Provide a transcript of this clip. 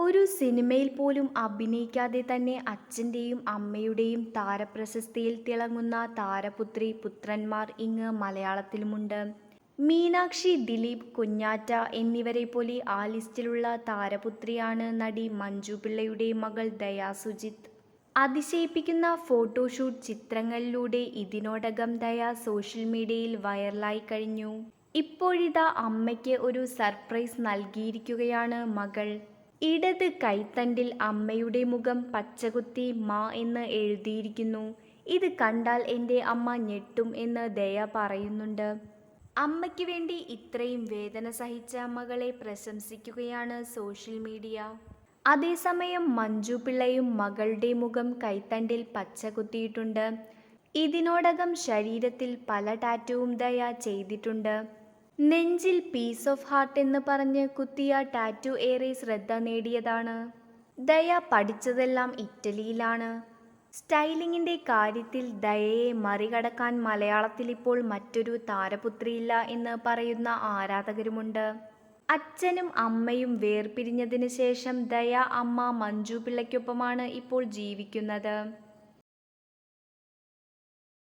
ഒരു സിനിമയിൽ പോലും അഭിനയിക്കാതെ തന്നെ അച്ഛന്റെയും അമ്മയുടെയും താരപ്രശസ്തിയിൽ തിളങ്ങുന്ന താരപുത്രി പുത്രന്മാർ ഇങ്ങ് മലയാളത്തിലുമുണ്ട്. മീനാക്ഷി ദിലീപ് കുഞ്ഞാറ്റ എന്നിവരെ പോലെ ആ ലിസ്റ്റിലുള്ള താരപുത്രിയാണ് നടി മഞ്ജു പിള്ളയുടെ മകൾ ദയാ സുജിത്ത് അതിശയിപ്പിക്കുന്ന ഫോട്ടോഷൂട്ട് ചിത്രങ്ങളിലൂടെ ഇതിനോടകം ദയ സോഷ്യൽ മീഡിയയിൽ വൈറലായി കഴിഞ്ഞു. ഇപ്പോഴിതാ അമ്മയ്ക്ക് ഒരു സർപ്രൈസ് നൽകിയിരിക്കുകയാണ് മകൾ. ഇടത് കൈത്തണ്ടിൽ അമ്മയുടെ മുഖം പച്ചകുത്തി മാ എന്ന് എഴുതിയിരിക്കുന്നു. ഇത് കണ്ടാൽ എന്റെ അമ്മ ഞെട്ടും എന്ന് ദയ പറയുന്നുണ്ട്. അമ്മയ്ക്ക് വേണ്ടി ഇത്രയും വേദന സഹിച്ച മകളെ പ്രശംസിക്കുകയാണ് സോഷ്യൽ മീഡിയ. അതേസമയം മഞ്ജു പിള്ളയും മകളുടെ മുഖം കൈത്തണ്ടിൽ പച്ച കുത്തിയിട്ടുണ്ട് ഇതിനോടകം ശരീരത്തിൽ പല ടാറ്റുവും ദയ ചെയ്തിട്ടുണ്ട്. നെഞ്ചിൽ പീസ് ഓഫ് ഹാർട്ട് എന്ന് പറഞ്ഞ് കുത്തിയ ടാറ്റു ഏറെ ശ്രദ്ധ നേടിയതാണ്. ദയ പഠിച്ചതെല്ലാം ഇറ്റലിയിലാണ്. സ്റ്റൈലിങ്ങിന്റെ കാര്യത്തിൽ ദയയെ മറികടക്കാൻ മലയാളത്തിൽ ഇപ്പോൾ മറ്റൊരു താരപുത്രിയില്ല എന്ന് പറയുന്ന ആരാധകരുമുണ്ട്. അച്ഛനും അമ്മയും വേർപിരിഞ്ഞതിന് ശേഷം ദയ അമ്മ മഞ്ജു പിള്ളയ്ക്കൊപ്പമാണ് ഇപ്പോൾ ജീവിക്കുന്നത്.